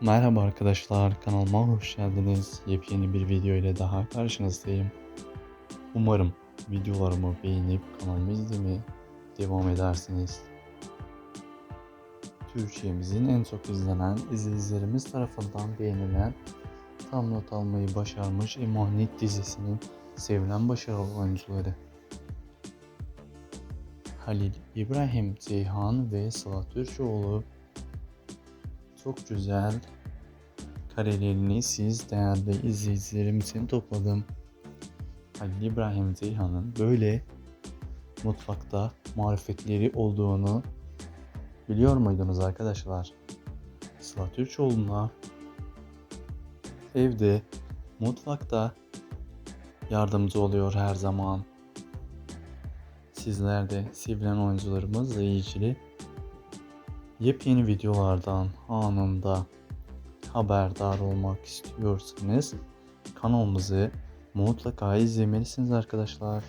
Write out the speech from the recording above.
Merhaba arkadaşlar, kanalıma hoş geldiniz. Yepyeni bir video ile daha karşınızdayım. Umarım videolarımı beğenip kanalımı izlemeye devam edersiniz. Türkiye'mizin en çok izlenen izleyicilerimiz tarafından beğenilen tam not almayı başarmış Emanet dizisinin sevilen başarılı oyuncuları. Halil İbrahim Ceyhan ve Sıla Türkoğlu çok güzel karelerini siz değerli izleyicilerim için topladım. Halil İbrahim Ceyhan'ın böyle mutfakta marifetleri olduğunu biliyor muydunuz arkadaşlar? Sıla Türkoğlu'na evde, mutfakta yardımcı oluyor her zaman. Sizler de sevilen oyuncularımızla ilgili yepyeni videolardan anında haberdar olmak istiyorsanız kanalımızı mutlaka izlemelisiniz arkadaşlar.